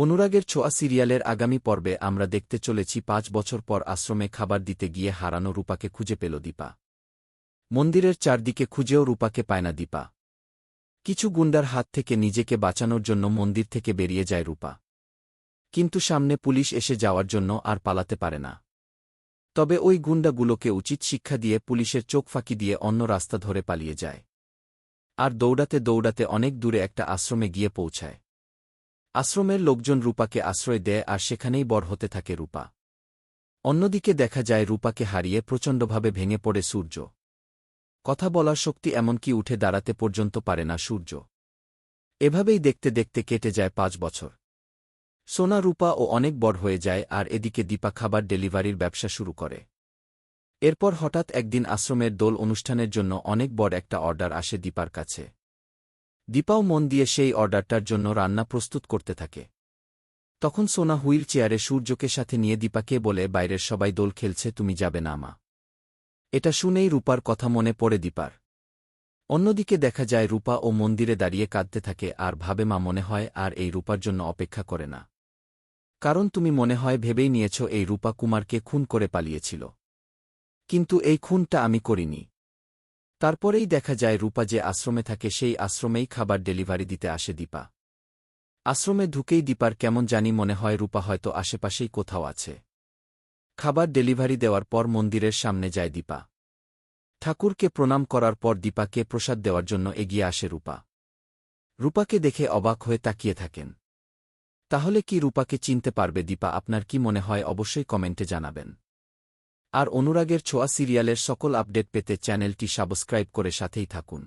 অনুরাগের ছোঁয়া সিরিয়ালের আগামী পর্বে আমরা দেখতে চলেছি পাঁচ বছর পর আশ্রমে খাবার দিতে গিয়ে হারানো রূপাকে খুঁজে পেল দীপা। মন্দিরের চারদিকে খুঁজেও রূপাকে পায় না দীপা। কিছু গুন্ডার হাত থেকে নিজেকে বাঁচানোর জন্য মন্দির থেকে বেরিয়ে যায় রূপা। কিন্তু সামনে পুলিশ এসে যাওয়ার জন্য আর পালাতে পারে না। তবে ওই গুন্ডাগুলোকে উচিত শিক্ষা দিয়ে পুলিশের চোখ ফাঁকি দিয়ে অন্য রাস্তা ধরে পালিয়ে যায়। আর দৌড়াতে দৌড়াতে অনেক দূরে একটা আশ্রমে গিয়ে পৌঁছায়। আশ্রমের লোকজন রূপাকে আশ্রয় দেয় আর সেখানেই বড় হতে থাকে রূপা। অন্যদিকে দেখা যায় রূপাকে হারিয়ে প্রচণ্ডভাবে ভেঙে পড়ে সূর্য। কথা বলার শক্তি এমনকি উঠে দাঁড়াতে পর্যন্ত পারে না সূর্য। এভাবেই দেখতে দেখতে কেটে যায় পাঁচ বছর। সোনা, রূপা ও অনেক বড় হয়ে যায় আর এদিকে দীপা খাবার ডেলিভারির ব্যবসা শুরু করে। এরপর হঠাৎ একদিন আশ্রমের দোল অনুষ্ঠানের জন্য অনেক বড় একটা অর্ডার আসে দীপার কাছে। দীপাও মন দিয়ে সেই অর্ডারটার জন্য রান্না প্রস্তুত করতে থাকে। তখন সোনা হুইল চেয়ারে সূর্যকে সাথে নিয়ে দীপাকে বলে, বাইরের সবাই দোল খেলছে, তুমি যাবে না, মা। এটা শুনেই রূপার কথা মনে পড়ে দীপার। অন্যদিকে দেখা যায় রূপা ও মন্দিরে দাঁড়িয়ে কাঁদতে থাকে, আর ভাবে মা মনে হয়, আর এই রূপার জন্য অপেক্ষা করে না। কারণ তুমি মনে হয় ভেবেই নিয়েছ, এই রূপা কুমারকে খুন করে পালিয়েছিল। কিন্তু এই খুনটা আমি করিনি। তারপরেই দেখা যায় রূপা যে আশ্রমে থাকে সেই আশ্রমেই খাবার ডেলিভারি দিতে আসে দীপা। আশ্রমে ঢুকেই দীপার কেমন জানি মনে হয় রূপা হয়তো আশেপাশেই কোথাও আছে। খাবার ডেলিভারি দেওয়ার পর মন্দিরের সামনে যায় দীপা। ঠাকুরকে প্রণাম করার পর দীপাকে প্রসাদ দেওয়ার জন্য এগিয়ে আসে রূপা। রূপাকে দেখে অবাক হয়ে তাকিয়ে থাকেন। তাহলে কি রূপাকে চিনতে পারবে দীপা, আপনার কি মনে হয় অবশ্যই কমেন্টে জানাবেন। আর অনুরাগের ছোঁয়া সিরিয়ালের সকল আপডেট পেতে চ্যানেলটি সাবস্ক্রাইব করে সাথেই থাকুন।